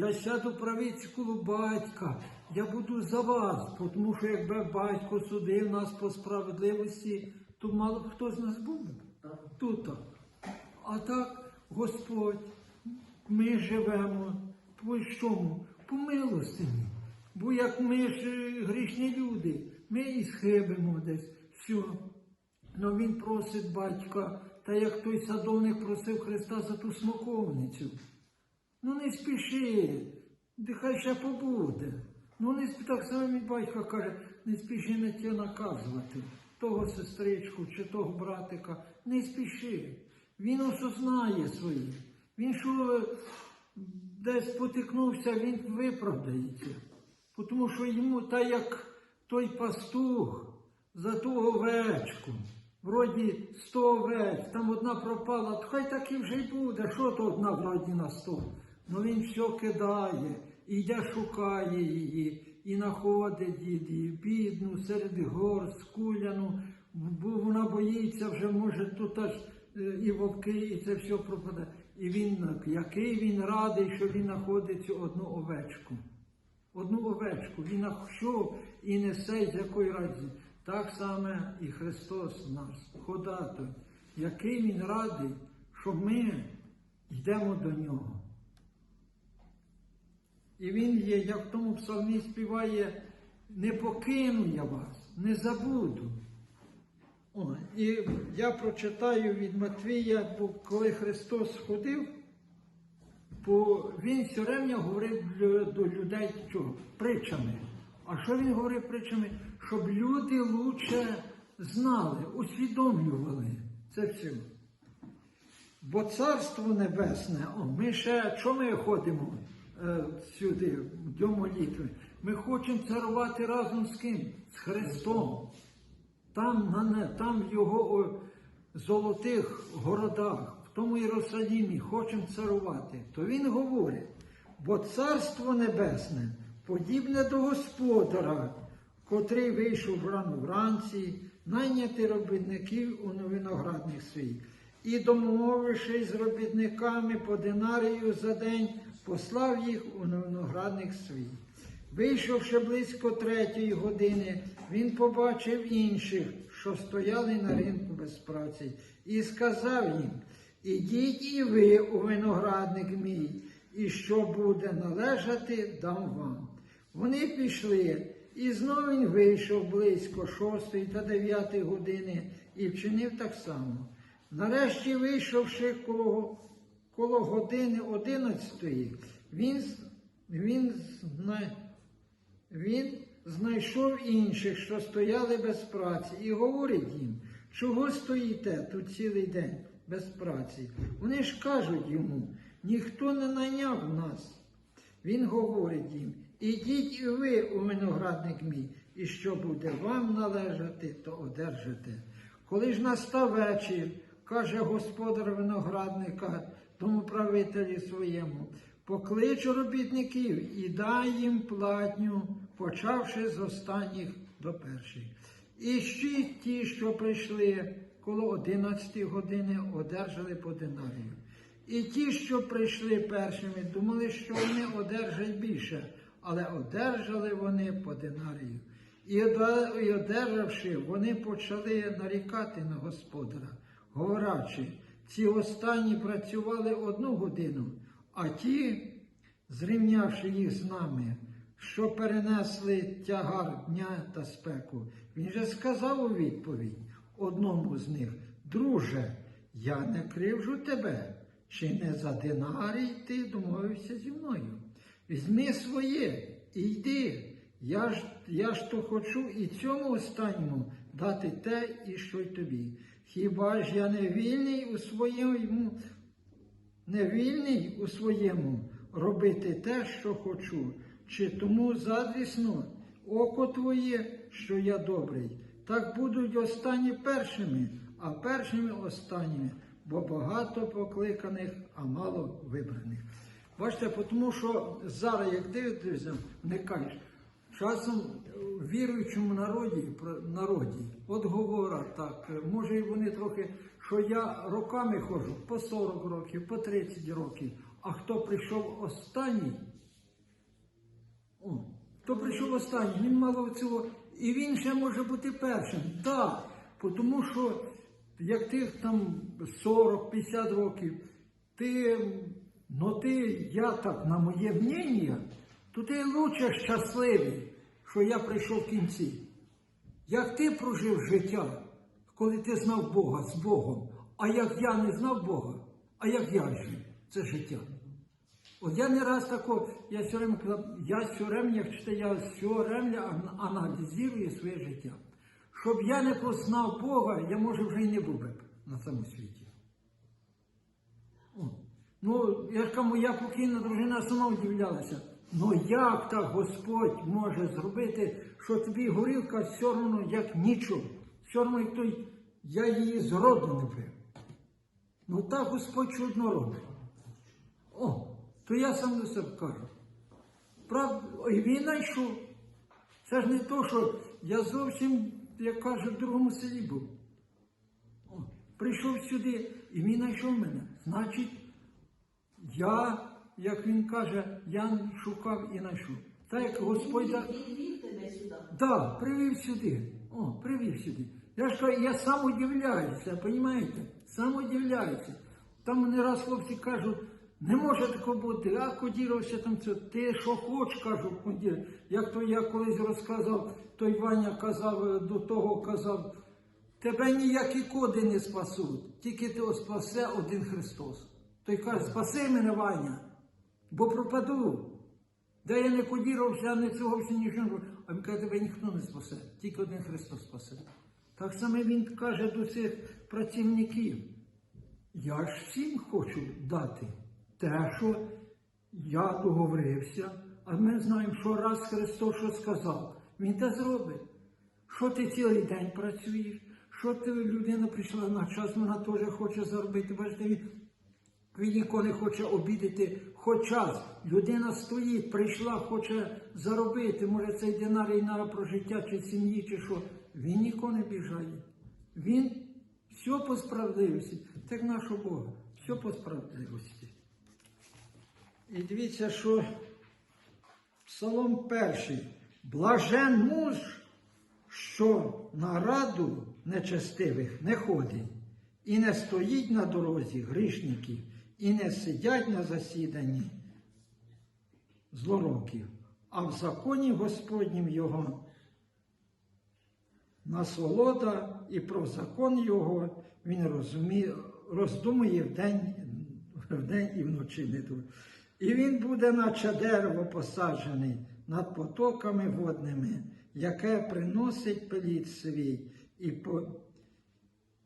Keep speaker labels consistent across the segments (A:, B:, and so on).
A: Я сяду правиці коло батька, я буду за вас, тому що якби батько судив нас по справедливості, то мало б хто з нас був. Тут. А так, Господь, ми живемо по чому? По милостині. Бо як ми ж грішні люди, ми і схибимо десь. Все. Ну він просить батька, та як той садовник просив Христа за ту смоковницю. Ну не спіши, нехай ще побуде. Ну не так само мій батько каже, не спіши на тебе наказувати. Того сестричку чи того братика, не спіши. Він осознає своє. Він що е, десь потикнувся, він виправдається. Тому що йому, та як той пастух за ту овечку, вроді сто овець, там одна пропала, то хай так і вже й буде. Що то одна вроді на сто? Ну він все кидає, і йде шукає її, і знаходить її, бідну, серед гор, скуляну, бо вона боїться вже, може, тут аж е, і вовки, і це все пропаде. І він, який він радий, що він знаходить цю одну овечку. Одну овечку, він що і несе, з якої раді. Так само і Христос наш, ходатой, який Він радий, що ми йдемо до Нього. І Він є, як в тому псалмі співає, не покину я вас, не забуду. О, і я прочитаю від Матвія, бо коли Христос ходив, бо він время говорив до людей чого? притчами. А що він говорив притчами? Щоб люди лучше знали, усвідомлювали це все. Бо царство небесне, о, ми ще, що ми ходимо е, сюди, до молитви? Ми хочемо царувати разом з ким? З Христом. Там, там в його золотих городах, в тому Єрусалімі хочемо царувати. То він говорить, бо царство небесне подібне до господаря, котрий вийшов рано вранці, найняти робітників у виноградник свій. І, домовившись з робітниками по динарію за день, послав їх у виноградник свій. Вийшовши близько третьої години, він побачив інших, що стояли на ринку без праці, і сказав їм: Ідіть і ви у виноградник мій, і що буде належати, дам вам. Вони пішли, і знову він вийшов близько шостої та дев'ятої години і вчинив так само. Нарешті, вийшовши коло, коло години одинадцятої, він, він він знайшов інших, що стояли без праці, і говорить їм, чого стоїте тут цілий день без праці? Вони ж кажуть йому, ніхто не найняв нас. Він говорить їм, ідіть і ви у виноградник мій, і що буде вам належати, то одержите. Коли ж настав вечір, каже господар виноградника тому правителі своєму, поклич робітників і дай їм платню, почавши з останніх до перших. І ще ті, що прийшли коло одинадцятої години, одержали по динарію. І ті, що прийшли першими, думали, що вони одержать більше, але одержали вони по динарію. І одержавши, вони почали нарікати на господаря, говорячи, ці останні працювали одну годину, а ті, зрівнявши їх з нами, що перенесли тягар дня та спеку, він же сказав у відповідь одному з них, друже, я не кривжу тебе, чи не за динарій ти домовився зі мною. Візьми своє і йди. Я ж, я ж то хочу і цьому останньому дати те, і що й тобі. Хіба ж я не вільний у своєму не вільний у своєму робити те, що хочу, чи тому задрісно око твоє, що я добрий. Так будуть останні першими, а першими останніми, бо багато покликаних, а мало вибраних. Бачите, тому що зараз, як дивитися, не кажеш, часом віруючому народі, народі от говорять так, може і вони трохи, що я роками ходжу по 40 років, по 30 років, а хто прийшов останній, О, хто прийшов останній, він мало цього. І він ще може бути першим. Так. Тому що як ти там 40-50 років, ти, ну ти, я так, на моє мнення, то ти лучше щасливий, що я прийшов в кінці. Як ти прожив життя, коли ти знав Бога з Богом, а як я не знав Бога, а як я жив, це життя. От я не раз тако, я казав, я все время, як читаю, я все время аналізую своє життя. Щоб я не познав Бога, я може вже й не був би на цьому світі. О. Ну, я ж кажу, моя покійна дружина сама удивлялася. Ну як так Господь може зробити, що тобі горілка все одно як нічого. Все одно як той, я її зроду не пив. Ну так Господь чудно робить. О, то я сам до себе кажу. Правда, і він знайшов. Це ж не то, що я зовсім, як кажуть, в другому селі був. О, прийшов сюди і він знайшов мене. Значить, я, як він каже, я шукав і знайшов. Так як Господь.
B: сюди.
A: Да, привів сюди. О, привів сюди. Я ж кажу, я сам удивляюся, розумієте? Сам удивляюся. Там не раз хлопці кажуть, не може такого бути, а кодіровся там це. Ти що хоч, кажу, кодір. Як то я колись розказав, той Ваня казав, е, до того казав, тебе ніякі коди не спасуть, тільки тебе спасе один Христос. Той каже, спаси мене, Ваня, бо пропаду. Де я не кодіровся, не цього всі нічого. А він каже, тебе ніхто не спасе, тільки один Христос спасе. Так само він каже до цих працівників. Я ж всім хочу дати те, що я договорився, а ми знаємо, що раз Христос що сказав, Він те зробить. Що ти цілий день працюєш? Що ти людина прийшла на час, вона теж хоче заробити. Бачите, він він ніколи хоче обідати хоч час. Людина стоїть, прийшла, хоче заробити. Може, це динарій на прожиття чи сім'ї, чи що. Він ніколи не біжає. Він все по справедливості. Так нашого Бога. Все по справедливості. І дивіться, що Псалом перший. Блажен муж, що на раду нечестивих не ходить, і не стоїть на дорозі грішників, і не сидять на засіданні злороків, а в законі Господнім його насолода, і про закон його він розуміє, роздумує вдень, вдень і вночі. І він буде, наче дерево посаджений над потоками водними, яке приносить плід свій, і, по,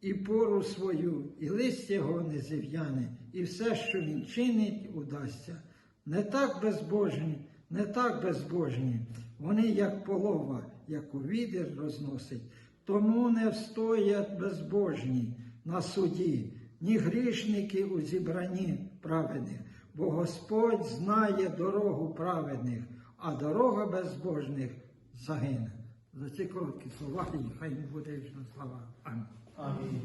A: і пору свою, і листя його не зів'яне, і все, що він чинить, удасться. Не так безбожні, не так безбожні. Вони, як полова, як у відер розносить, тому не встоять безбожні на суді, ні грішники у зібранні праведних, бо Господь знає дорогу праведних, а дорога безбожних загине. За ці короткі слова, і хай не буде вічна слава. Амінь.
C: Амінь.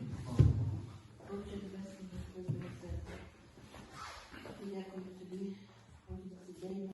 B: Отче Небесний, Господь, Дякую тобі.